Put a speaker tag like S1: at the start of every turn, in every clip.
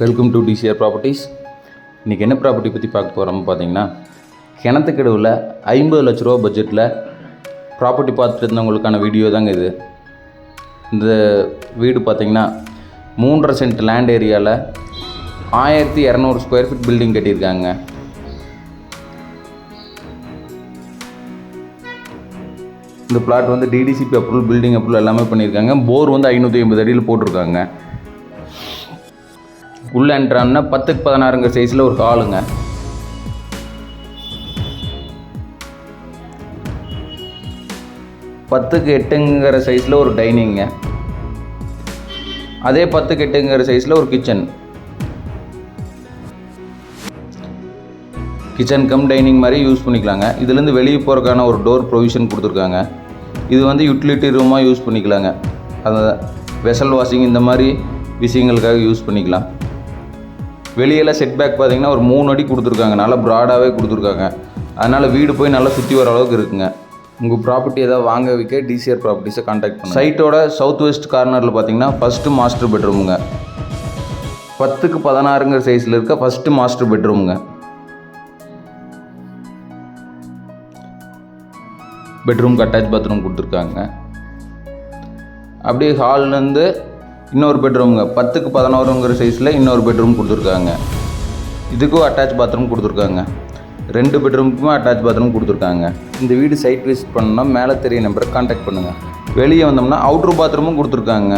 S1: Welcome to TCR properties இன்றைக்கி என்ன property பற்றி பார்க்க போகிறோம் பார்த்தீங்கன்னா கிணத்துக்கடவில் ஐம்பது லட்ச ரூபா பட்ஜெட்டில் ப்ராப்பர்ட்டி பார்த்துட்டு இருந்தவங்களுக்கான வீடியோ தாங்க இது. இந்த வீடு பார்த்திங்கன்னா மூன்றரை சென்ட் லேண்ட் ஏரியாவில் ஆயிரத்தி இரநூறு ஸ்கொயர் ஃபீட் பில்டிங் கட்டியிருக்காங்க. இந்த பிளாட் வந்து டிடிசிபி அப்ரூவல் பில்டிங் அப்ரூவல் எல்லாமே பண்ணியிருக்காங்க. போர் வந்து ஐநூற்றி ஐம்பது அடியில் போட்டிருக்காங்க. உள்ளே என்ட்ரான்னா பத்துக்கு பதினாறுங்க சைஸில் ஒரு ஹாலுங்க பத்துக்கு எட்டுங்கிற சைஸில் ஒரு டைனிங்க அதே பத்துக்கு எட்டுங்கிற சைஸில் ஒரு கிச்சன் கிச்சன் கம் டைனிங் மாதிரி யூஸ் பண்ணிக்கலாங்க. இதுலேருந்து வெளியே போகிறதுக்கான ஒரு டோர் ப்ரொவிஷன் கொடுத்துருக்காங்க. இது வந்து யூட்டிலிட்டி ரூமாக யூஸ் பண்ணிக்கலாங்க. அந்த வெசல் வாஷிங் இந்த மாதிரி விஷயங்களுக்காக யூஸ் பண்ணிக்கலாம். வெளியெல்லாம் செட் பேக் பார்த்தீங்கன்னா ஒரு மூணு அடி கொடுத்துருக்காங்க. நல்லா ப்ராடாகவே கொடுத்துருக்காங்க. அதனால் வீடு போய் நல்லா சுற்றி வர அளவுக்கு இருக்குங்க. உங்கள் ப்ராப்பர்ட்டி ஏதாவது வாங்க வைக்க டிசிஆர் ப்ராப்பர்ட்டிஸை காண்டாக்ட் பண்ணுங்க. சைட்டோட சவுத் வெஸ்ட் கார்னரில் பார்த்தீங்கன்னா ஃபஸ்ட்டு மாஸ்டர் பெட்ரூமுங்க பத்துக்கு பதினாறுங்கிற சைஸில் இருக்க ஃபஸ்ட்டு மாஸ்டர் பெட்ரூமுங்க பெட்ரூம்க்கு அட்டாச் பாத்ரூம் கொடுத்துருக்காங்க. அப்படியே ஹால்லேருந்து இன்னொரு பெட்ரூமுங்க. பத்துக்கு பதினோருங்கிற சைஸில் இன்னொரு பெட்ரூம் கொடுத்துருக்காங்க. இதுக்கும் அட்டாச் பாத்ரூம் கொடுத்துருக்காங்க. ரெண்டு பெட்ரூமுக்குமே அட்டாச் பாத்ரூம் கொடுத்துருக்காங்க. இந்த வீடு சைட் விசிட் பண்ணோம்னா மேலே தெரிய நம்பரை காண்டாக்ட் பண்ணுங்கள் வெளியே வந்தோம்னா அவுட்ரு பாத்ரூமும் கொடுத்துருக்காங்க.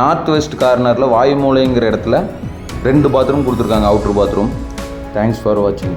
S1: நார்த் வெஸ்ட் கார்னரில் வாயு மூலைங்கிற இடத்துல ரெண்டு பாத்ரூம் கொடுத்துருக்காங்க அவுட்ரு பாத்ரூம் தேங்க்ஸ் ஃபார் வாட்சிங்